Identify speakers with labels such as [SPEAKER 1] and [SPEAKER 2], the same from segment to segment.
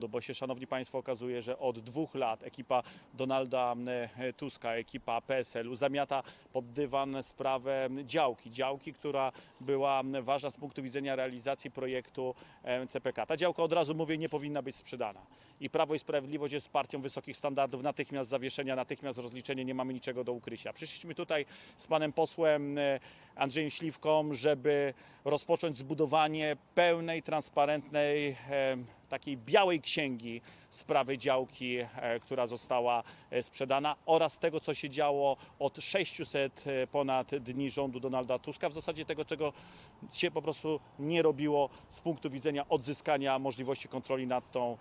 [SPEAKER 1] No bo się, szanowni państwo, okazuje, że od dwóch lat ekipa Donalda e, Tuska, ekipa PSL-u zamiata pod dywan sprawę działki. Działki, która była ważna z punktu widzenia realizacji projektu e, CPK. Ta działka, od razu mówię, nie powinna być sprzedana. I Prawo i Sprawiedliwość jest partią wysokich standardów, natychmiast zawieszenia, natychmiast rozliczenie, nie mamy niczego do ukrycia. Przyszliśmy tutaj z panem posłem e, Andrzejem Śliwką, żeby rozpocząć zbudowanie pełnej, transparentnej, takiej białej księgi sprawy działki, e, która została e, sprzedana oraz tego, co się działo od 600 e, ponad dni rządu Donalda Tuska, w zasadzie tego, czego się po prostu nie robiło z punktu widzenia odzyskania możliwości kontroli nad tą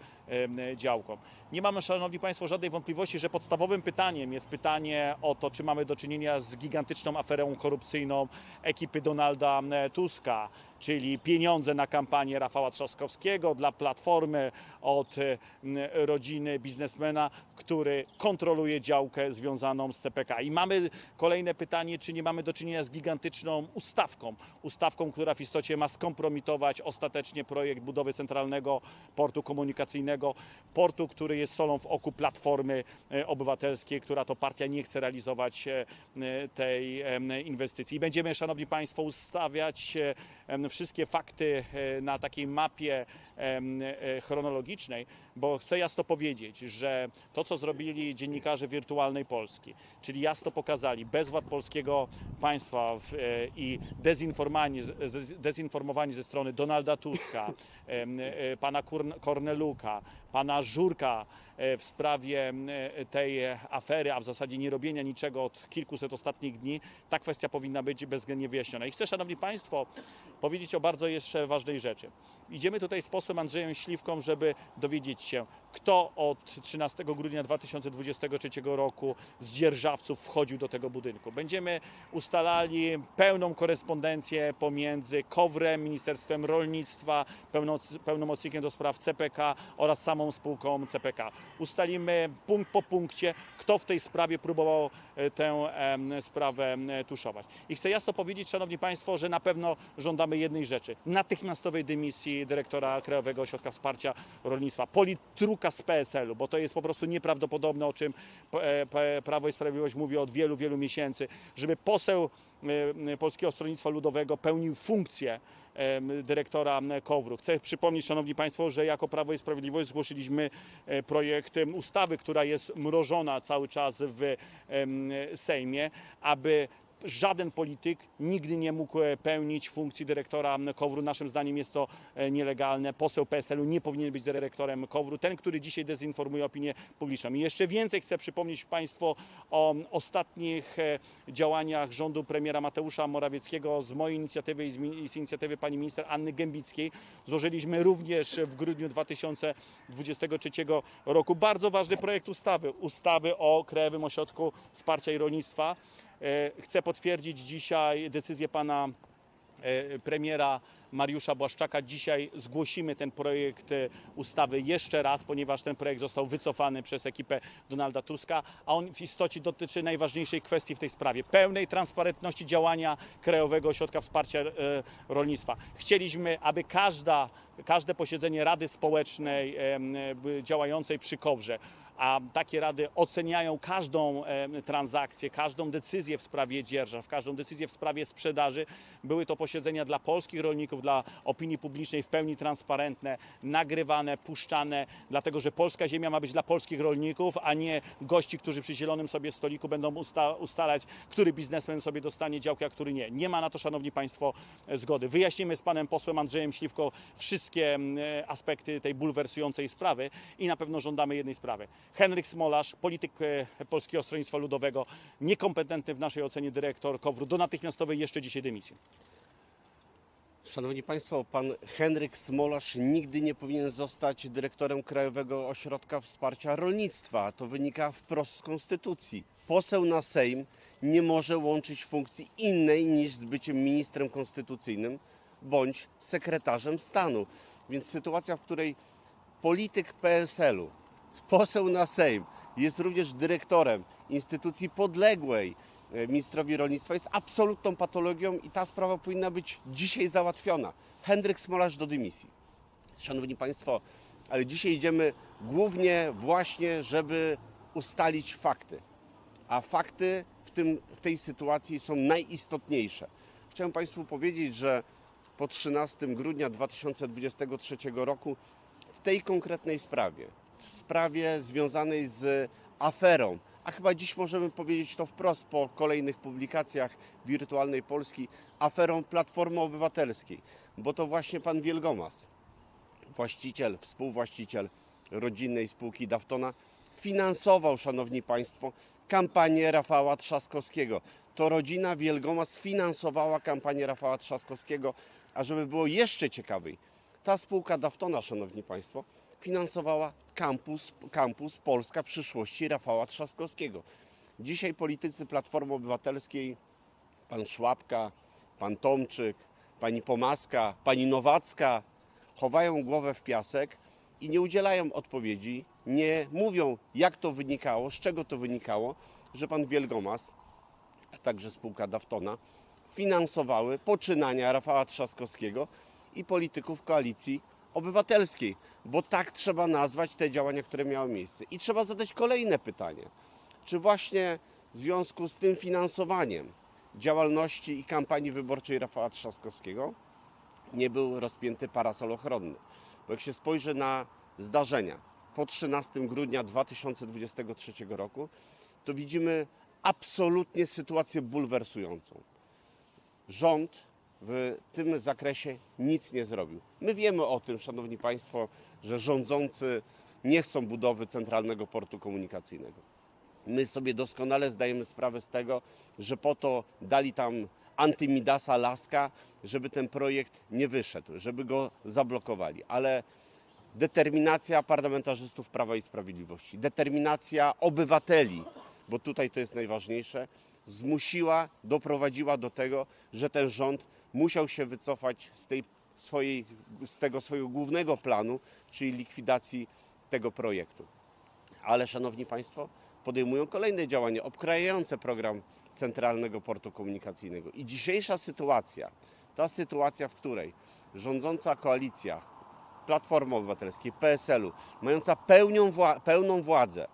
[SPEAKER 1] działką. Nie mamy, Szanowni Państwo, żadnej wątpliwości, że podstawowym pytaniem jest pytanie o to, czy mamy do czynienia z gigantyczną aferą korupcyjną ekipy Donalda Tuska, czyli pieniądze na kampanię Rafała Trzaskowskiego dla Platformy od rodziny biznesmena, który kontroluje działkę związaną z CPK. I mamy kolejne pytanie, czy nie mamy do czynienia z gigantyczną ustawką, ustawką, która w istocie ma skompromitować ostatecznie projekt budowy centralnego portu komunikacyjnego, portu, który jest solą w oku Platformy e, Obywatelskiej, która to partia nie chce realizować e, e, tej inwestycji. I będziemy, Szanowni Państwo, ustawiać wszystkie fakty e, na takiej mapie e, chronologicznej, bo chcę jasno powiedzieć, że to, co zrobili dziennikarze Wirtualnej Polski, czyli jasno pokazali bezwład polskiego państwa e, i dezinformowani, dezinformowani ze strony Donalda Tuska, pana Korneluka, pana Żurka w sprawie e, tej afery, a w zasadzie nie robienia niczego od kilkuset ostatnich dni, ta kwestia powinna być bezwzględnie wyjaśniona. I chcę, Szanowni Państwo, powiedzieć o bardzo jeszcze ważnej rzeczy. Idziemy tutaj z posłem Andrzejem Śliwką, żeby dowiedzieć się, kto od 13 grudnia 2023 roku z dzierżawców wchodził do tego budynku. Będziemy ustalali pełną korespondencję pomiędzy KOWRem, Ministerstwem Rolnictwa, pełnomocnikiem do spraw CPK oraz samą spółką CPK. Ustalimy punkt po punkcie, kto w tej sprawie próbował e, tę sprawę em, tuszować. I chcę jasno powiedzieć, Szanowni Państwo, że na pewno żądamy jednej rzeczy. Natychmiastowej dymisji dyrektora Krajowego Ośrodka Wsparcia Rolnictwa, z PSL-u, bo to jest po prostu nieprawdopodobne, o czym e, Prawo i Sprawiedliwość mówi od wielu, wielu miesięcy, żeby poseł e, Polskiego Stronnictwa Ludowego pełnił funkcję dyrektora KOWR-u. Chcę przypomnieć, Szanowni Państwo, że jako Prawo i Sprawiedliwość zgłosiliśmy e, projekt ustawy, która jest mrożona cały czas w Sejmie, aby żaden polityk nigdy nie mógł e, pełnić funkcji dyrektora KOWR-u. Naszym zdaniem jest to e, nielegalne. Poseł PSL-u nie powinien być dyrektorem KOWR-u. Ten, który dzisiaj dezinformuje opinię publiczną. I jeszcze więcej chcę przypomnieć Państwu o ostatnich e, działaniach rządu premiera Mateusza Morawieckiego z mojej inicjatywy i z inicjatywy pani minister Anny Gębickiej. Złożyliśmy również w grudniu 2023 roku bardzo ważny projekt ustawy. Ustawy o Krajowym Ośrodku Wsparcia i Rolnictwa. E, Chcę potwierdzić dzisiaj decyzję pana e, premiera Mariusza Błaszczaka. Dzisiaj zgłosimy ten projekt e, ustawy jeszcze raz, ponieważ ten projekt został wycofany przez ekipę Donalda Tuska, a on w istocie dotyczy najważniejszej kwestii w tej sprawie pełnej transparentności działania Krajowego Ośrodka Wsparcia Rolnictwa. Chcieliśmy, aby każda, każde posiedzenie Rady Społecznej działającej przy Kowrze, a takie rady oceniają każdą transakcję, każdą decyzję w sprawie dzierżaw, każdą decyzję w sprawie sprzedaży. Były to posiedzenia dla polskich rolników, dla opinii publicznej w pełni transparentne, nagrywane, puszczane, dlatego że polska ziemia ma być dla polskich rolników, a nie gości, którzy przy zielonym sobie stoliku będą usta ustalać, który biznesmen sobie dostanie działkę, a który nie. Nie ma na to, Szanowni Państwo, zgody. Wyjaśnimy z panem posłem Andrzejem Śliwką wszystkie aspekty tej bulwersującej sprawy i na pewno żądamy jednej sprawy. Henryk Smolarz, polityk e, Polskiego Stronnictwa Ludowego, niekompetentny w naszej ocenie dyrektor KOWR-u do natychmiastowej jeszcze dzisiaj dymisji.
[SPEAKER 2] Szanowni Państwo, pan Henryk Smolarz nigdy nie powinien zostać dyrektorem Krajowego Ośrodka Wsparcia Rolnictwa. To wynika wprost z Konstytucji. Poseł na Sejm nie może łączyć funkcji innej niż z byciem ministrem konstytucyjnym bądź sekretarzem stanu. Więc sytuacja, w której polityk PSL-u, poseł na Sejm jest również dyrektorem instytucji podległej e, ministrowi rolnictwa jest absolutną patologią i ta sprawa powinna być dzisiaj załatwiona. Henryk Smolarz do dymisji. Szanowni Państwo, ale dzisiaj idziemy głównie właśnie, żeby ustalić fakty. A fakty w, tym, w tej sytuacji są najistotniejsze. Chciałem Państwu powiedzieć, że po 13 grudnia 2023 roku w tej konkretnej sprawie, w sprawie związanej z aferą, a chyba dziś możemy powiedzieć to wprost po kolejnych publikacjach Wirtualnej Polski, aferą Platformy Obywatelskiej, bo to właśnie pan Wielgomas, właściciel, współwłaściciel rodzinnej spółki Daftona, finansował, szanowni państwo, kampanię Rafała Trzaskowskiego. To rodzina Wielgomas finansowała kampanię Rafała Trzaskowskiego, a żeby było jeszcze ciekawiej, ta spółka Daftona, szanowni państwo, finansowała kampus, kampus Polska przyszłości Rafała Trzaskowskiego. Dzisiaj politycy Platformy Obywatelskiej, pan Szłapka, pan Tomczyk, pani Pomaska, pani Nowacka chowają głowę w piasek i nie udzielają odpowiedzi, nie mówią jak to wynikało, z czego to wynikało, że pan Wielgomas, a także spółka Daftona finansowały poczynania Rafała Trzaskowskiego i polityków koalicji obywatelskiej, bo tak trzeba nazwać te działania, które miały miejsce. I trzeba zadać kolejne pytanie. Czy właśnie w związku z tym finansowaniem działalności i kampanii wyborczej Rafała Trzaskowskiego nie był rozpięty parasol ochronny? Bo jak się spojrzy na zdarzenia po 13 grudnia 2023 roku, to widzimy absolutnie sytuację bulwersującą rząd w tym zakresie nic nie zrobił. My wiemy o tym, szanowni państwo, że rządzący nie chcą budowy centralnego portu komunikacyjnego. My sobie doskonale zdajemy sprawę z tego, że po to dali tam antymidasa laska, żeby ten projekt nie wyszedł, żeby go zablokowali. Ale determinacja parlamentarzystów Prawa i Sprawiedliwości, determinacja obywateli, bo tutaj to jest najważniejsze, zmusiła, doprowadziła do tego, że ten rząd musiał się wycofać z, tej swojej, z tego swojego głównego planu, czyli likwidacji tego projektu. Ale, szanowni państwo, podejmują kolejne działania obkrajające program Centralnego Portu Komunikacyjnego. I dzisiejsza sytuacja, ta sytuacja, w której rządząca koalicja Platformy Obywatelskiej, PSL-u, mająca pełnią wła- pełną władzę,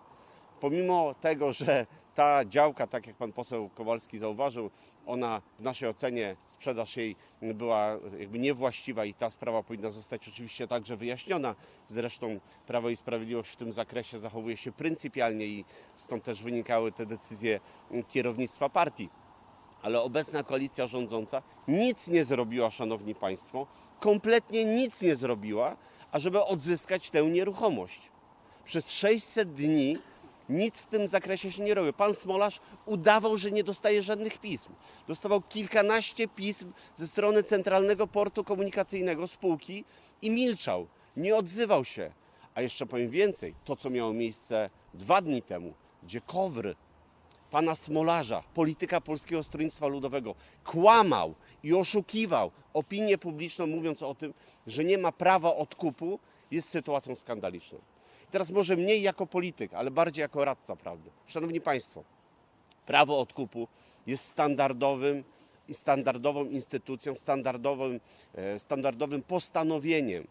[SPEAKER 2] pomimo tego, że ta działka, tak jak pan poseł Kowalski zauważył, ona w naszej ocenie sprzedaż jej była jakby niewłaściwa i ta sprawa powinna zostać oczywiście także wyjaśniona. Zresztą Prawo i Sprawiedliwość w tym zakresie zachowuje się pryncypialnie i stąd też wynikały te decyzje kierownictwa partii. Ale obecna koalicja rządząca nic nie zrobiła, szanowni państwo, kompletnie nic nie zrobiła, ażeby odzyskać tę nieruchomość. Przez 600 dni nic w tym zakresie się nie robiło. Pan Smolarz udawał, że nie dostaje żadnych pism. Dostawał kilkanaście pism ze strony Centralnego Portu Komunikacyjnego spółki i milczał, nie odzywał się. A jeszcze powiem więcej, to co miało miejsce dwa dni temu, gdzie Kowry pana Smolarza, polityka Polskiego Stronnictwa Ludowego, kłamał i oszukiwał opinię publiczną, mówiąc o tym, że nie ma prawa odkupu, jest sytuacją skandaliczną. Teraz może mniej jako polityk, ale bardziej jako radca prawdy. Szanowni Państwo, prawo odkupu jest standardowym standardową instytucją, standardowym, e, standardowym postanowieniem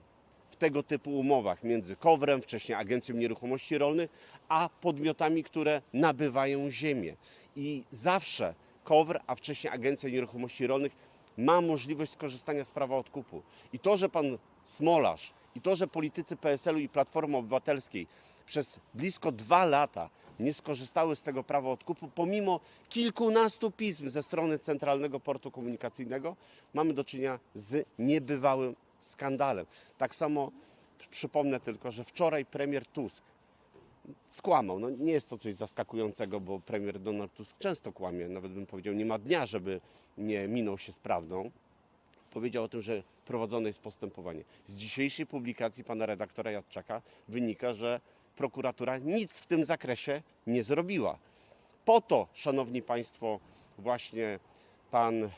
[SPEAKER 2] w tego typu umowach między KOWRem, wcześniej Agencją Nieruchomości Rolnych, a podmiotami, które nabywają ziemię. I zawsze KOWR, a wcześniej Agencja Nieruchomości Rolnych ma możliwość skorzystania z prawa odkupu. I to, że pan Smolarz i to, że politycy PSL-u i Platformy Obywatelskiej przez blisko dwa lata nie skorzystały z tego prawa odkupu, pomimo kilkunastu pism ze strony Centralnego Portu Komunikacyjnego, mamy do czynienia z niebywałym skandalem. Tak samo przypomnę tylko, że wczoraj premier Tusk skłamał. No, nie jest to coś zaskakującego, bo premier Donald Tusk często kłamie. Nawet bym powiedział, nie ma dnia, żeby nie minął się z prawdą. Powiedział o tym, że prowadzone jest postępowanie. Z dzisiejszej publikacji pana redaktora Jadczaka wynika, że prokuratura nic w tym zakresie nie zrobiła. Po to, szanowni państwo, właśnie pan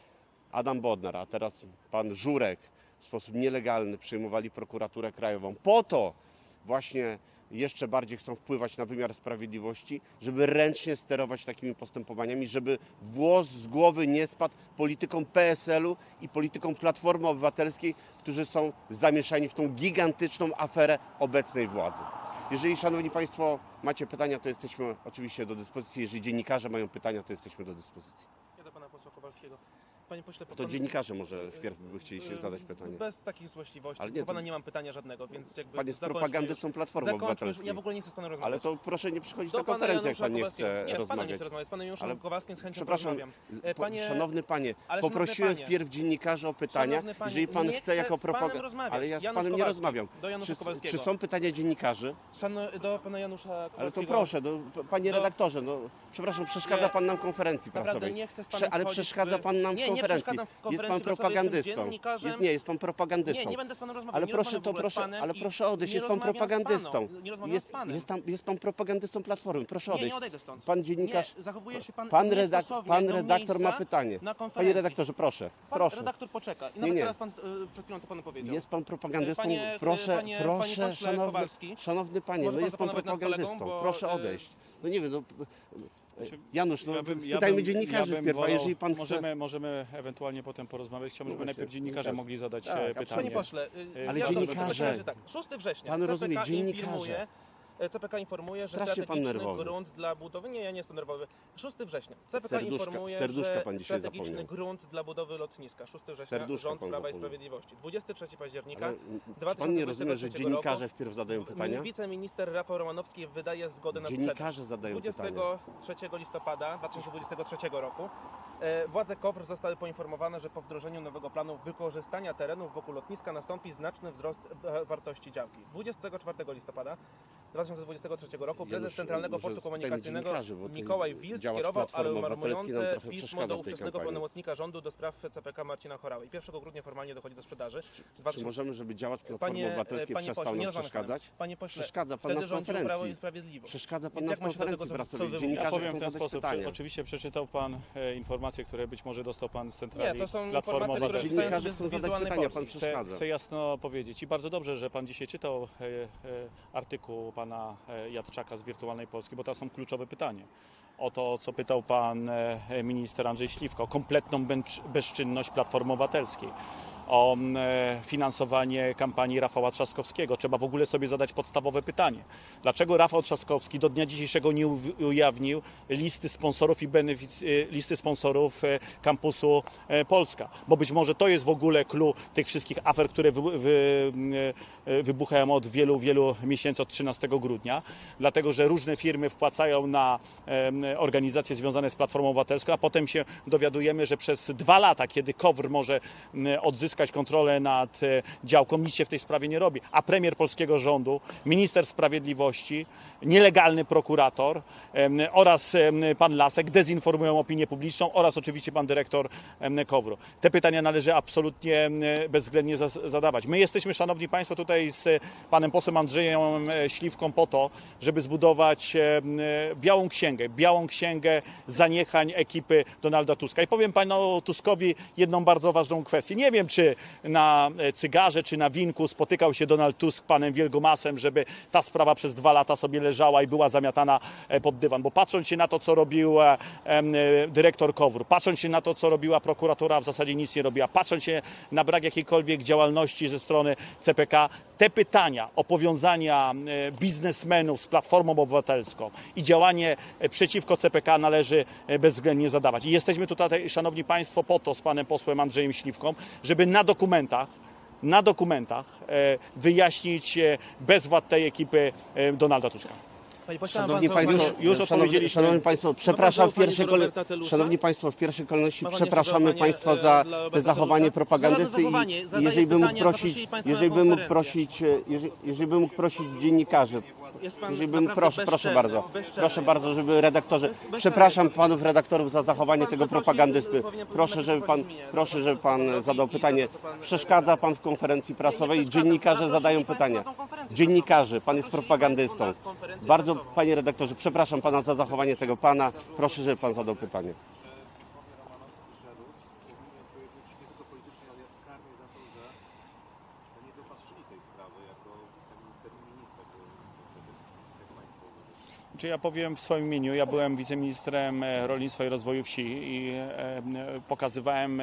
[SPEAKER 2] Adam Bodnar, a teraz pan Żurek w sposób nielegalny przyjmowali prokuraturę krajową. Po to właśnie jeszcze bardziej chcą wpływać na wymiar sprawiedliwości, żeby ręcznie sterować takimi postępowaniami, żeby włos z głowy nie spadł politykom PSL-u i politykom Platformy Obywatelskiej, którzy są zamieszani w tą gigantyczną aferę obecnej władzy. Jeżeli, Szanowni Państwo, macie pytania, to jesteśmy oczywiście do dyspozycji. Jeżeli dziennikarze mają pytania, to jesteśmy do dyspozycji.
[SPEAKER 3] Ja do pana posła Kowalskiego. Panie pośle,
[SPEAKER 2] To
[SPEAKER 3] pan-
[SPEAKER 2] dziennikarze może wpierw by chcieli się zadać pytanie.
[SPEAKER 3] Bez takich złośliwości.
[SPEAKER 2] Ale
[SPEAKER 3] Ale
[SPEAKER 2] nie,
[SPEAKER 3] do pana
[SPEAKER 2] to-
[SPEAKER 3] nie mam pytania żadnego, więc jakby
[SPEAKER 2] Pan jest
[SPEAKER 3] zakończmy
[SPEAKER 2] propagandystą
[SPEAKER 3] już.
[SPEAKER 2] Platformy
[SPEAKER 3] Zakończmy już.
[SPEAKER 2] Obywatelskiej.
[SPEAKER 3] Ja w ogóle nie chcę z panem rozmawiać.
[SPEAKER 2] Ale to proszę nie przychodzić
[SPEAKER 3] Do
[SPEAKER 2] na
[SPEAKER 3] pana
[SPEAKER 2] konferencję, jak
[SPEAKER 3] Janusza
[SPEAKER 2] pan nie
[SPEAKER 3] Kowalskiego.
[SPEAKER 2] chce
[SPEAKER 3] Nie, z panem nie
[SPEAKER 2] rozmawiać.
[SPEAKER 3] chcę rozmawiać. Z panem Januszem
[SPEAKER 2] Ale-
[SPEAKER 3] Kowalskim z chęcią
[SPEAKER 2] Przepraszam,
[SPEAKER 3] porozmawiam.
[SPEAKER 2] z-
[SPEAKER 3] E,
[SPEAKER 2] po-
[SPEAKER 3] panie-
[SPEAKER 2] szanowny panie,
[SPEAKER 3] Ale
[SPEAKER 2] poprosiłem
[SPEAKER 3] panie-
[SPEAKER 2] wpierw dziennikarzy o pytania.
[SPEAKER 3] Szanowny panie,
[SPEAKER 2] Jeżeli pan
[SPEAKER 3] nie
[SPEAKER 2] chce jako
[SPEAKER 3] z panem
[SPEAKER 2] propaganda.
[SPEAKER 3] rozmawiać.
[SPEAKER 2] Ale ja z
[SPEAKER 3] Janusz
[SPEAKER 2] panem nie
[SPEAKER 3] Kowalski.
[SPEAKER 2] rozmawiam.
[SPEAKER 3] Do Janusza
[SPEAKER 2] Czy,
[SPEAKER 3] Kowalskiego.
[SPEAKER 2] czy są pytania dziennikarzy?
[SPEAKER 3] Do pana Janusza
[SPEAKER 2] Ale to
[SPEAKER 3] Kowalskiego.
[SPEAKER 2] proszę, no, panie
[SPEAKER 3] Do-
[SPEAKER 2] redaktorze, no, przepraszam, przeszkadza
[SPEAKER 3] Nie,
[SPEAKER 2] pan nam konferencji
[SPEAKER 3] Naprawdę
[SPEAKER 2] prasowej.
[SPEAKER 3] nie chcę z
[SPEAKER 2] Prze-
[SPEAKER 3] panem
[SPEAKER 2] ale
[SPEAKER 3] wchodzić
[SPEAKER 2] przeszkadza pan nam w
[SPEAKER 3] nie
[SPEAKER 2] konferencji.
[SPEAKER 3] przeszkadzam w
[SPEAKER 2] jest
[SPEAKER 3] konferencji
[SPEAKER 2] pan propagandystą.
[SPEAKER 3] dziennikarzem.
[SPEAKER 2] Jest, nie, jest pan propagandystą.
[SPEAKER 3] Nie, nie będę z panem rozmawiał.
[SPEAKER 2] Ale
[SPEAKER 3] nie
[SPEAKER 2] proszę,
[SPEAKER 3] rozmawiam w
[SPEAKER 2] to
[SPEAKER 3] ogóle z
[SPEAKER 2] proszę,
[SPEAKER 3] panem
[SPEAKER 2] ale
[SPEAKER 3] i
[SPEAKER 2] proszę odejść,
[SPEAKER 3] nie
[SPEAKER 2] jest pan
[SPEAKER 3] rozmawiam z
[SPEAKER 2] propagandystą.
[SPEAKER 3] Nie rozmawiam
[SPEAKER 2] Jest,
[SPEAKER 3] z panem.
[SPEAKER 2] jest, tam, jest pan propagandystą Platformy, proszę
[SPEAKER 3] Nie,
[SPEAKER 2] odejść.
[SPEAKER 3] nie odejdę stąd.
[SPEAKER 2] Pan dziennikarz,
[SPEAKER 3] Nie, zachowuje się pan,
[SPEAKER 2] pan, redak,
[SPEAKER 3] niestosownie
[SPEAKER 2] pan
[SPEAKER 3] do
[SPEAKER 2] redaktor ma
[SPEAKER 3] miejsca
[SPEAKER 2] pytanie.
[SPEAKER 3] Na
[SPEAKER 2] Panie
[SPEAKER 3] konferencji.
[SPEAKER 2] redaktorze, proszę,
[SPEAKER 3] Pan
[SPEAKER 2] proszę.
[SPEAKER 3] redaktor poczeka. I
[SPEAKER 2] Nie,
[SPEAKER 3] nawet
[SPEAKER 2] nie.
[SPEAKER 3] teraz pan y, przed chwilą to panu powiedział.
[SPEAKER 2] Jest pan propagandystą,
[SPEAKER 3] Panie-
[SPEAKER 2] proszę,
[SPEAKER 3] panie-
[SPEAKER 2] proszę,
[SPEAKER 3] panie pośle
[SPEAKER 2] szanowny,
[SPEAKER 3] Kowalski,
[SPEAKER 2] szanowny panie,
[SPEAKER 3] może
[SPEAKER 2] no
[SPEAKER 3] pan
[SPEAKER 2] jest pan
[SPEAKER 3] zapanować nad kolegą,
[SPEAKER 2] propagandystą,
[SPEAKER 3] bo,
[SPEAKER 2] proszę
[SPEAKER 3] y,
[SPEAKER 2] odejść. No nie wiem, no, Janusz, no
[SPEAKER 1] Ja bym- ja
[SPEAKER 2] spytajmy
[SPEAKER 1] bym-
[SPEAKER 2] dziennikarzy
[SPEAKER 1] ja wolał-
[SPEAKER 2] jeżeli pan chce...
[SPEAKER 1] możemy, możemy ewentualnie potem porozmawiać. Chciałbym, żeby najpierw dziennikarze
[SPEAKER 2] dziennikarze.
[SPEAKER 1] mogli zadać
[SPEAKER 2] Tak,
[SPEAKER 1] e, pytanie.
[SPEAKER 3] Panie pośle, y,
[SPEAKER 2] Ale
[SPEAKER 3] ja
[SPEAKER 2] dziennikarze-
[SPEAKER 3] tak, 6 września.
[SPEAKER 2] Pan
[SPEAKER 3] CPK
[SPEAKER 2] rozumie, dziennikarze.
[SPEAKER 3] E, CPK informuje, że
[SPEAKER 2] Strasznie pan
[SPEAKER 3] strategiczny
[SPEAKER 2] nerwowy.
[SPEAKER 3] grunt dla budowy. Nie, ja nie jestem nerwowy. 6 września. CPK
[SPEAKER 2] Serduszka-
[SPEAKER 3] informuje,
[SPEAKER 2] serduszka
[SPEAKER 3] że
[SPEAKER 2] pan dzisiaj
[SPEAKER 3] strategiczny
[SPEAKER 2] zapomniał.
[SPEAKER 3] grunt dla budowy lotniska. 6 września.
[SPEAKER 2] Serduszka
[SPEAKER 3] rząd
[SPEAKER 2] pan
[SPEAKER 3] Prawa i. Sprawiedliwości. 23 października.
[SPEAKER 2] Ale, czy pan nie rozumie, że
[SPEAKER 3] 2023
[SPEAKER 2] dziennikarze
[SPEAKER 3] roku
[SPEAKER 2] wpierw zadają pytania?
[SPEAKER 3] Wiceminister Rafał Romanowski wydaje zgodę na sprzedaż.
[SPEAKER 2] Dziennikarze zadają pytania.
[SPEAKER 3] 23 listopada 2023 roku władze KOWR zostały poinformowane, że po wdrożeniu nowego planu wykorzystania terenów wokół lotniska nastąpi znaczny wzrost e, wartości działki. 24 listopada 2023 roku prezes
[SPEAKER 2] Janusz,
[SPEAKER 3] Centralnego Portu Komunikacyjnego Mikołaj Wil
[SPEAKER 2] działacz
[SPEAKER 3] skierował alarmujące pismo do ówczesnego pełnomocnika rządu do spraw CPK Marcina Chorały. 1 grudnia formalnie dochodzi do sprzedaży.
[SPEAKER 2] Czy
[SPEAKER 3] 2000
[SPEAKER 2] możemy, żeby działacz Platformy
[SPEAKER 3] Panie, e,
[SPEAKER 2] Obywatelskiej
[SPEAKER 3] panie
[SPEAKER 2] przestał
[SPEAKER 3] pośle, nie
[SPEAKER 2] nam przeszkadzać?
[SPEAKER 3] Panie pośle,
[SPEAKER 2] Przeszkadza pan
[SPEAKER 3] wtedy rządził Prawo i. Sprawiedliwość.
[SPEAKER 2] Przeszkadza pan
[SPEAKER 3] Więc tego,
[SPEAKER 2] konferencji prasowej.
[SPEAKER 3] mówicie?
[SPEAKER 1] Ja
[SPEAKER 2] Dziennikarze
[SPEAKER 1] powiem w ten sposób.
[SPEAKER 2] pytania.
[SPEAKER 1] Oczywiście przeczytał Pan e, informacje, które być może dostał Pan z
[SPEAKER 3] Nie,
[SPEAKER 1] centrali
[SPEAKER 3] to są
[SPEAKER 1] Platformy
[SPEAKER 3] informacje, które
[SPEAKER 1] Obywatelskiej.
[SPEAKER 2] Dziennikarze chcą zadać pytania,
[SPEAKER 3] Polski.
[SPEAKER 2] pan
[SPEAKER 1] Chcę,
[SPEAKER 2] przeszkadza.
[SPEAKER 1] chcę jasno powiedzieć i bardzo dobrze, że Pan dzisiaj czytał e, e, artykuł Pana e, Jadczaka z Wirtualnej Polski, bo to są kluczowe pytania. O to, co pytał Pan e, minister Andrzej Śliwko, o kompletną bęcz- bezczynność Platformy Obywatelskiej, o e, finansowanie kampanii Rafała Trzaskowskiego. Trzeba w ogóle sobie zadać podstawowe pytanie. Dlaczego Rafał Trzaskowski do dnia dzisiejszego nie ujawnił listy sponsorów i benefic- e, listy sponsorów e, kampusu Polska? Bo być może to jest w ogóle clue tych wszystkich afer, które wy, wy, wybuchają od wielu, wielu miesięcy, od 13 grudnia, dlatego że różne firmy wpłacają na organizacje związane z Platformą Obywatelską, a potem się dowiadujemy, że przez dwa lata, kiedy KOWR może m, odzyskać kontrolę nad e, działką, nic się w tej sprawie nie robi. A premier polskiego rządu, minister sprawiedliwości, nielegalny prokurator oraz pan Lasek dezinformują opinię publiczną oraz oczywiście pan dyrektor em, KOWR-u. Te pytania należy absolutnie bezwzględnie zadawać. My jesteśmy, szanowni państwo, tutaj z panem posłem Andrzejem Śliwką po to, żeby zbudować białą księgę, białą księgę zaniechań ekipy Donalda Tuska. I powiem panu Tuskowi jedną bardzo ważną kwestię. Nie wiem, czy na e, cygarze, czy na winku spotykał się Donald Tusk z panem Wielgomasem, żeby ta sprawa przez dwa lata sobie leżała i była zamiatana e, pod dywan. Bo patrząc się na to, co robił e, dyrektor KOWR, patrząc się na to, co robiła prokuratura, w zasadzie nic nie robiła, patrząc się na brak jakiejkolwiek działalności ze strony CPK, te pytania o powiązania biznesmenów z Platformą Obywatelską i działanie przeciwko CPK należy bezwzględnie zadawać. I jesteśmy tutaj, szanowni państwo, po to z panem posłem Andrzejem Śliwką, żeby na dokumentach na dokumentach e, wyjaśnić e, bezwład tej ekipy e, Donalda Tuska.
[SPEAKER 3] Panie pośle,
[SPEAKER 2] Szanowni Państwo,
[SPEAKER 3] zaufanie-
[SPEAKER 1] już
[SPEAKER 2] szanowni, szanowni Państwo,
[SPEAKER 3] Ma
[SPEAKER 2] przepraszam w pierwszej kolejności. Szanowni Państwo, w pierwszej kolejności przepraszamy Państwa za te zachowanie propagandysty i jeżeli bym mógł prosić, jeżeli bym mógł prosić, jeżeli, jeżeli bym mógł prosić dziennikarzy,
[SPEAKER 3] Jest pan
[SPEAKER 2] jeżeli bym proszę, proszę bardzo,
[SPEAKER 3] bezczelny.
[SPEAKER 2] proszę bardzo, żeby redaktorzy, przepraszam panów redaktorów za zachowanie
[SPEAKER 3] Pan
[SPEAKER 2] tego propagandysty. Proszę, żeby pan, proszę, żeby
[SPEAKER 3] Pan
[SPEAKER 2] zadał pytanie. Przeszkadza pan w konferencji prasowej, dziennikarze zadają pytania. Dziennikarze, pan jest propagandystą. Bardzo, panie redaktorze, przepraszam pana za zachowanie tego pana. Proszę, żeby pan zadał pytanie.
[SPEAKER 4] Romanowski powinien odpowiedzieć nie tylko politycznie, ale karnie za to, że nie dopatrzyli tej sprawy jako wiceminister i minister. bo niestety
[SPEAKER 1] Czy ja powiem w swoim imieniu, ja byłem wiceministrem e, rolnictwa i rozwoju wsi i e, e, pokazywałem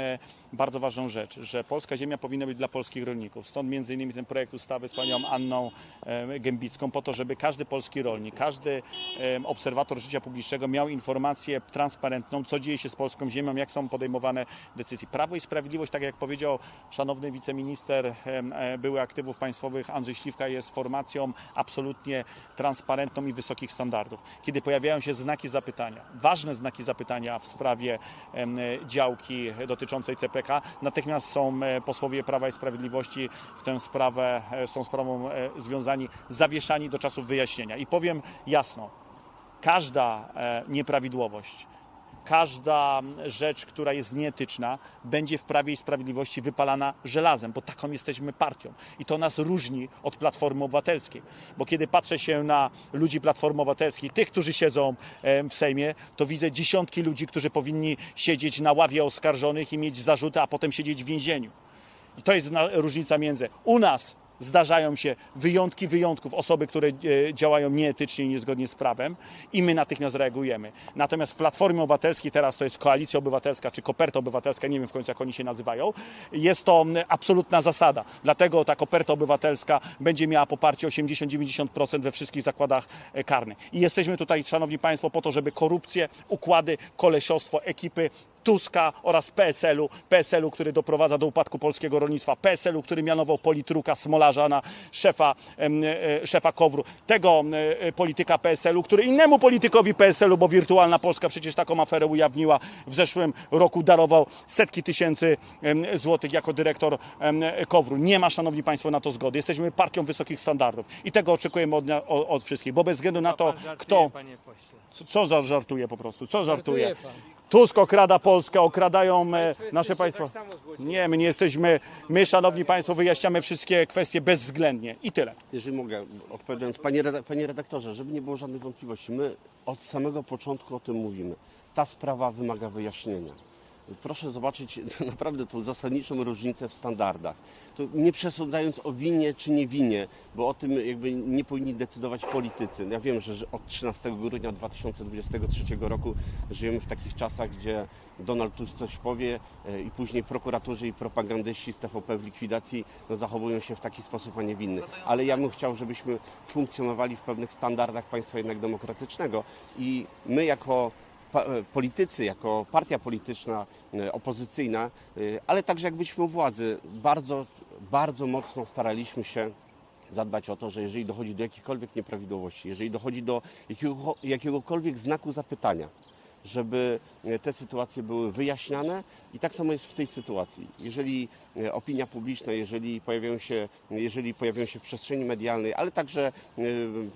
[SPEAKER 1] bardzo ważną rzecz, że polska ziemia powinna być dla polskich rolników. Stąd między innymi ten projekt ustawy z panią Anną e, Gębicką po to, żeby każdy polski rolnik, każdy e, obserwator życia publicznego miał informację transparentną, co dzieje się z polską ziemią, jak są podejmowane decyzje. Prawo i Sprawiedliwość, tak jak powiedział szanowny wiceminister em, e, były aktywów państwowych Andrzej Śliwka jest formacją absolutnie transparentną i wysokich standardów. Kiedy pojawiają się znaki zapytania, ważne znaki zapytania w sprawie em, działki dotyczącej CPK, natychmiast są e, posłowie Prawa i Sprawiedliwości w tę sprawę, e, z tą sprawą e, związani, zawieszani do czasu wyjaśnienia. I powiem jasno, każda nieprawidłowość, każda rzecz, która jest nieetyczna, będzie w Prawie i Sprawiedliwości wypalana żelazem, bo taką jesteśmy partią. I to nas różni od Platformy Obywatelskiej. Bo kiedy patrzę się na ludzi Platformy Obywatelskiej, tych, którzy siedzą w Sejmie, to widzę dziesiątki ludzi, którzy powinni siedzieć na ławie oskarżonych i mieć zarzuty, a potem siedzieć w więzieniu. I to jest różnica między u nas zdarzają się wyjątki wyjątków, osoby, które e, działają nieetycznie i niezgodnie z prawem i my natychmiast reagujemy. Natomiast w Platformie Obywatelskiej, teraz to jest Koalicja Obywatelska czy Koperta Obywatelska, nie wiem w końcu jak oni się nazywają, jest to absolutna zasada. Dlatego ta Koperta Obywatelska będzie miała poparcie 80-90% we wszystkich zakładach e, karnych. I jesteśmy tutaj, Szanowni Państwo, po to, żeby korupcję, układy, kolesiostwo, ekipy Tuska oraz PSL-u, PSL-u, który doprowadza do upadku polskiego rolnictwa, PSL-u, który mianował politruka Na szefa, e, szefa KOWR-u, tego e, polityka PSL-u, który innemu politykowi PSL-u, bo Wirtualna Polska przecież taką aferę ujawniła, w zeszłym roku darował setki tysięcy złotych jako dyrektor KOWR-u. Nie ma, Szanowni Państwo, na to zgody. Jesteśmy partią wysokich standardów i tego oczekujemy od, od, od wszystkich, bo bez względu na to, kto... Co, co żartuje po prostu? Co żartuje? Tusk okrada Polskę, okradają e, nasze państwo. Nie, my nie jesteśmy, my szanowni państwo wyjaśniamy wszystkie kwestie bezwzględnie i tyle.
[SPEAKER 2] Jeżeli mogę, odpowiadając, panie redaktorze, żeby nie było żadnych wątpliwości, my od samego początku o tym mówimy. Ta sprawa wymaga wyjaśnienia. Proszę zobaczyć naprawdę tą zasadniczą różnicę w standardach. To nie przesądzając o winie czy nie winie, bo o tym jakby nie powinni decydować politycy. Ja wiem, że od 13 grudnia 2023 roku żyjemy w takich czasach, gdzie Donald Tusk coś powie e, i później prokuratorzy i propagandyści z TVP w likwidacji no, zachowują się w taki sposób, a nie w inny. Ale ja bym chciał, żebyśmy funkcjonowali w pewnych standardach państwa jednak demokratycznego i my jako politycy, jako partia polityczna e, opozycyjna, e, ale także jak byliśmy u władzy, bardzo, bardzo mocno staraliśmy się zadbać o to, że jeżeli dochodzi do jakichkolwiek nieprawidłowości, jeżeli dochodzi do jakiego, jakiegokolwiek znaku zapytania, żeby e, te sytuacje były wyjaśniane i tak samo jest w tej sytuacji. Jeżeli e, opinia publiczna, jeżeli pojawiają się, jeżeli pojawiają się w przestrzeni medialnej, ale także e,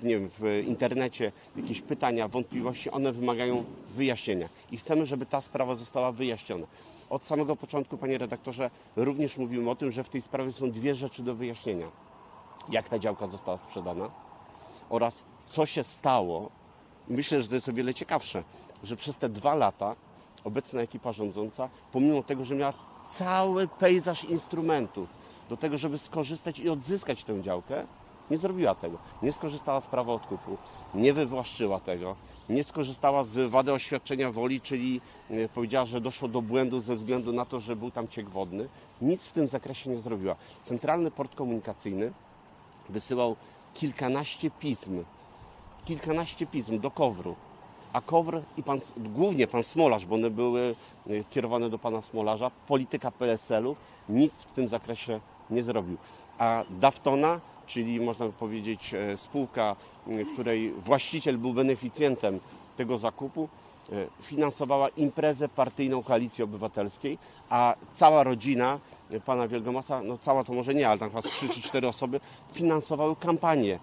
[SPEAKER 2] nie wiem, w internecie jakieś pytania, wątpliwości, one wymagają wyjaśnienia i chcemy, żeby ta sprawa została wyjaśniona. Od samego początku, panie redaktorze, również mówiłem o tym, że w tej sprawie są dwie rzeczy do wyjaśnienia. Jak ta działka została sprzedana oraz co się stało Myślę, że to jest o wiele ciekawsze, że przez te dwa lata obecna ekipa rządząca, pomimo tego, że miała cały pejzaż instrumentów do tego, żeby skorzystać i odzyskać tę działkę, nie zrobiła tego. Nie skorzystała z prawa odkupu, nie wywłaszczyła tego, nie skorzystała z wady oświadczenia woli, czyli e, powiedziała, że doszło do błędu ze względu na to, że był tam ciek wodny. Nic w tym zakresie nie zrobiła. Centralny Port Komunikacyjny wysyłał kilkanaście pism kilkanaście pism do Kowru. A Kowr i pan, głównie pan Smolarz, bo one były y, kierowane do pana Smolarza, polityka PSL-u, nic w tym zakresie nie zrobił. A Daftona, czyli można powiedzieć e, spółka, y, której właściciel był beneficjentem tego zakupu, e, finansowała imprezę partyjną Koalicji Obywatelskiej, a cała rodzina e, pana Wielgomasa, no cała to może nie, ale tam chyba z trzy czy cztery osoby, finansowały kampanię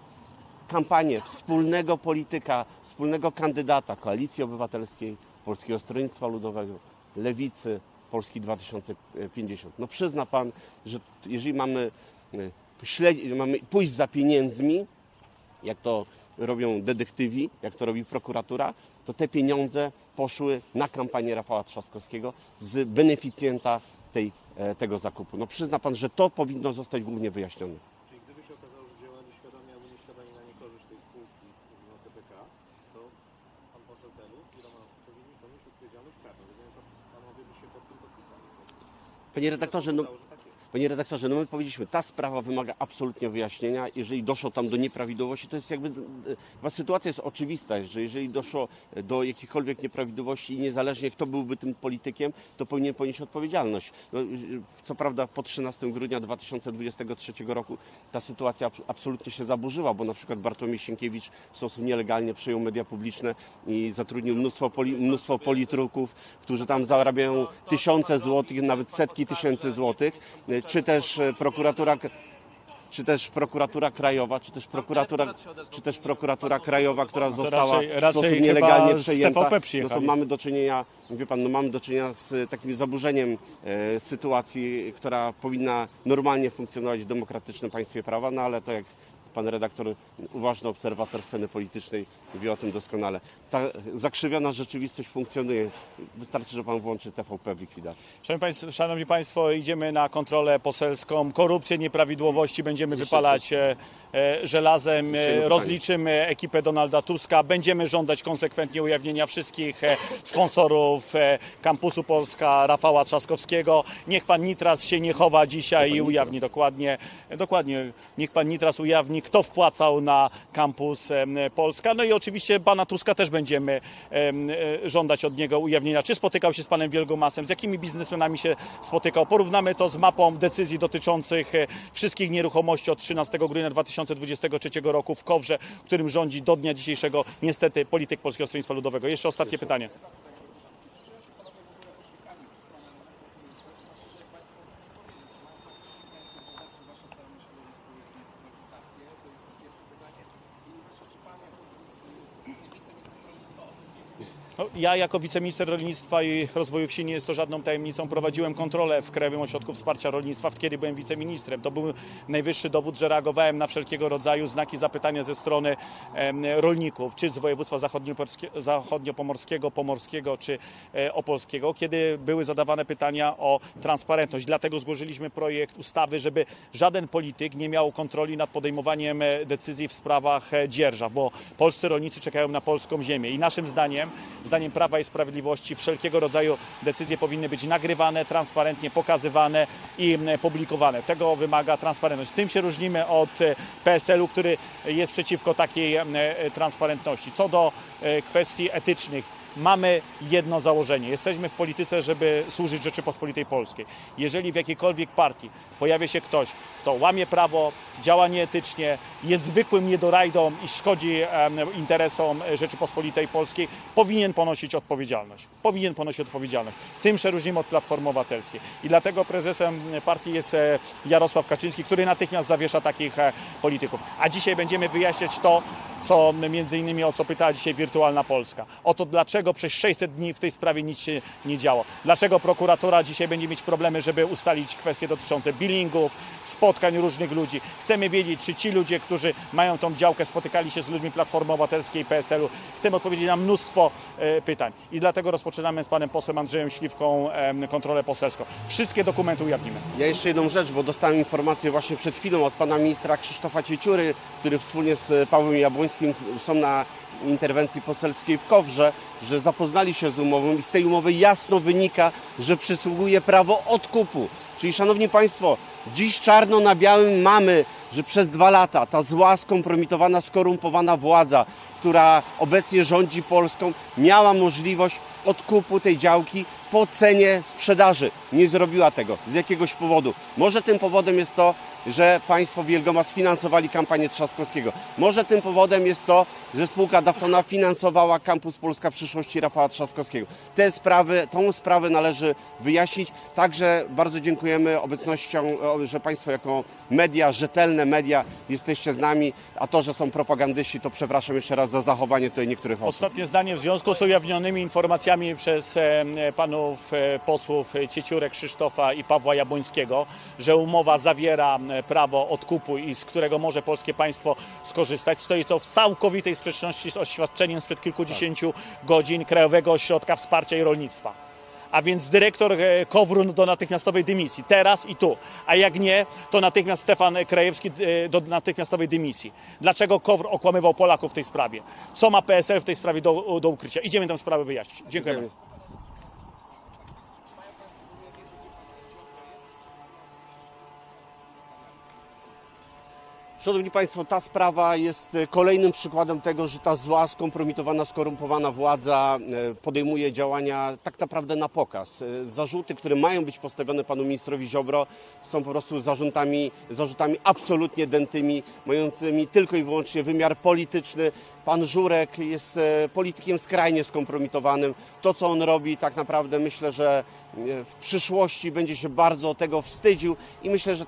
[SPEAKER 2] kampanię wspólnego polityka, wspólnego kandydata Koalicji Obywatelskiej, Polskiego Stronnictwa Ludowego, Lewicy, Polski 2050. No przyzna pan, że jeżeli mamy, e, mamy pójść za pieniędzmi, jak to robią detektywi, jak to robi prokuratura, to te pieniądze poszły na kampanię Rafała Trzaskowskiego z beneficjenta tej, e, tego zakupu. No przyzna pan, że to powinno zostać głównie wyjaśnione.
[SPEAKER 4] Czyli gdyby się okazało, że działali świadomie albo nieświadomie na niekorzyść tej spółki na CPK, to pan poseł Telus i Romanowski powinni ponieść odpowiedzialność karną. Rozumiem, to panowie by się pod tym podpisali.
[SPEAKER 2] Panie redaktorze, no, Panie redaktorze, no my powiedzieliśmy, ta sprawa wymaga absolutnie wyjaśnienia. Jeżeli doszło tam do nieprawidłowości, to jest jakby, e, chyba sytuacja jest oczywista, że jeżeli doszło do jakichkolwiek nieprawidłowości i niezależnie kto byłby tym politykiem, to powinien ponieść odpowiedzialność. No, e, co prawda po 13 grudnia 2023 roku ta sytuacja abs- absolutnie się zaburzyła, bo na przykład Bartłomiej Sienkiewicz w sposób nielegalnie przejął media publiczne i zatrudnił mnóstwo, poli, mnóstwo politruków, którzy tam zarabiają tysiące złotych, nawet setki tysięcy złotych, E, czy też e, prokuratura czy też prokuratura krajowa, czy też prokuratura, czy też prokuratura krajowa, która została
[SPEAKER 1] raczej-
[SPEAKER 2] w
[SPEAKER 1] raczej
[SPEAKER 2] sposób
[SPEAKER 1] chyba
[SPEAKER 2] nielegalnie przejęta, no to mamy do czynienia, wie pan, no mamy do czynienia z takim zaburzeniem e, sytuacji, która powinna normalnie funkcjonować w demokratycznym państwie prawa, no ale to jak pan redaktor, uważny obserwator sceny politycznej wie o tym doskonale. Ta zakrzywiona rzeczywistość funkcjonuje. Wystarczy, że pan włączy TVP w likwidacji.
[SPEAKER 1] Szanowni państwo, Szanowni Państwo, idziemy na kontrolę poselską. Korupcję, nieprawidłowości będziemy wypalać e, e, żelazem.
[SPEAKER 2] Jeszcze
[SPEAKER 1] E, rozliczymy ekipę Donalda Tuska. Będziemy żądać konsekwentnie ujawnienia wszystkich e, sponsorów e, kampusu Polska Rafała Trzaskowskiego. Niech pan Nitras się nie chowa dzisiaj i ujawni dokładnie, dokładnie, niech pan Nitras ujawni, kto wpłacał na kampus Polska. No i oczywiście pana Tuska też będziemy em, e, żądać od niego ujawnienia, czy spotykał się z panem Wielgomasem, z jakimi biznesmenami się spotykał. Porównamy to z mapą decyzji dotyczących e, wszystkich nieruchomości od 13 grudnia 2023 roku w Kowrze, którym rządzi do dnia dzisiejszego niestety polityk Polskiego Stronnictwa Ludowego. Jeszcze ostatnie pytanie. Ja jako wiceminister rolnictwa i rozwoju wsi nie jest to żadną tajemnicą. Prowadziłem kontrolę w Krajowym Ośrodku Wsparcia Rolnictwa, kiedy byłem wiceministrem. To był najwyższy dowód, że reagowałem na wszelkiego rodzaju znaki zapytania ze strony rolników, czy z województwa zachodniopomorskiego, pomorskiego, czy e, opolskiego, kiedy były zadawane pytania o transparentność. Dlatego złożyliśmy projekt ustawy, żeby żaden polityk nie miał kontroli nad podejmowaniem e, decyzji w sprawach e, dzierżaw, bo polscy rolnicy czekają na polską ziemię i naszym zdaniem, zdaniem Prawa i Sprawiedliwości, wszelkiego rodzaju decyzje powinny być nagrywane, transparentnie pokazywane i publikowane. Tego wymaga transparentność. Tym się różnimy od e, PSL-u, który jest przeciwko takiej e, transparentności. Co do e, kwestii etycznych, mamy jedno założenie. Jesteśmy w polityce, żeby służyć Rzeczypospolitej Polskiej. Jeżeli w jakiejkolwiek partii pojawia się ktoś, kto łamie prawo, działa nieetycznie, jest zwykłym niedorajdą i szkodzi interesom Rzeczypospolitej Polskiej, powinien ponosić odpowiedzialność. Powinien ponosić odpowiedzialność. Tym się różnimy od Platformy Obywatelskiej. I dlatego prezesem partii jest e, Jarosław Kaczyński, który natychmiast zawiesza takich e, polityków. A dzisiaj będziemy wyjaśniać to, co między innymi o co pytała dzisiaj Wirtualna Polska. O to, dlaczego przez 600 dni w tej sprawie nic się nie działo. Dlaczego prokuratura dzisiaj będzie mieć problemy, żeby ustalić kwestie dotyczące billingów, spotkań różnych ludzi. Chcemy wiedzieć, czy ci ludzie, którzy mają tą działkę, spotykali się z ludźmi Platformy Obywatelskiej i PSL-u. Chcemy odpowiedzieć na mnóstwo e, pytań. I dlatego rozpoczynamy z panem posłem Andrzejem Śliwką kontrolę poselską. Wszystkie dokumenty ujawnimy.
[SPEAKER 2] Ja jeszcze jedną rzecz, bo dostałem informację właśnie przed chwilą od pana ministra Krzysztofa Cieciury, który wspólnie z Pawłem Jabłońskim są na interwencji poselskiej w Kowrze, że zapoznali się z umową i z tej umowy jasno wynika, że przysługuje prawo odkupu. Czyli szanowni państwo, dziś czarno na białym mamy, że przez dwa lata ta zła, skompromitowana, skorumpowana władza, która obecnie rządzi Polską, miała możliwość odkupu tej działki po cenie sprzedaży. Nie zrobiła tego z jakiegoś powodu. Może tym powodem jest to, że państwo Wielgoma sfinansowali kampanię Trzaskowskiego. Może tym powodem jest to, że spółka Daftona finansowała Kampus Polska Przyszłości Rafała Trzaskowskiego. Te sprawy, tą sprawę należy wyjaśnić. Także bardzo dziękujemy obecnością, o, że państwo jako media, rzetelne media jesteście z nami, a to, że są propagandyści, to przepraszam jeszcze raz za zachowanie tutaj niektórych osób.
[SPEAKER 1] Ostatnie zdanie w związku z ujawnionymi informacjami przez e, panów e, posłów e, Cieciurek, Krzysztofa i Pawła Jabłońskiego, że umowa zawiera e, prawo odkupu i z którego może polskie państwo skorzystać. Stoi to w całkowitej sprzeczności z oświadczeniem sprzed kilkudziesięciu godzin Krajowego Ośrodka Wsparcia i Rolnictwa. A więc dyrektor e, KOWR-u do natychmiastowej dymisji, teraz i tu. A jak nie, to natychmiast Stefan Krajewski e, do natychmiastowej dymisji. Dlaczego KOWR okłamywał Polaków w tej sprawie? Co ma PSL w tej sprawie do, do ukrycia? Idziemy tę sprawę wyjaśnić. Dziękujemy.
[SPEAKER 2] Szanowni Państwo, ta sprawa jest e, kolejnym przykładem tego, że ta zła, skompromitowana, skorumpowana władza e, podejmuje działania tak naprawdę na pokaz. E, Zarzuty, które mają być postawione panu ministrowi Ziobro są po prostu zarzutami, zarzutami absolutnie dętymi, mającymi tylko i wyłącznie wymiar polityczny. Pan Żurek jest politykiem skrajnie skompromitowanym. To, co on robi, tak naprawdę myślę, że w przyszłości będzie się bardzo tego wstydził i myślę, że tak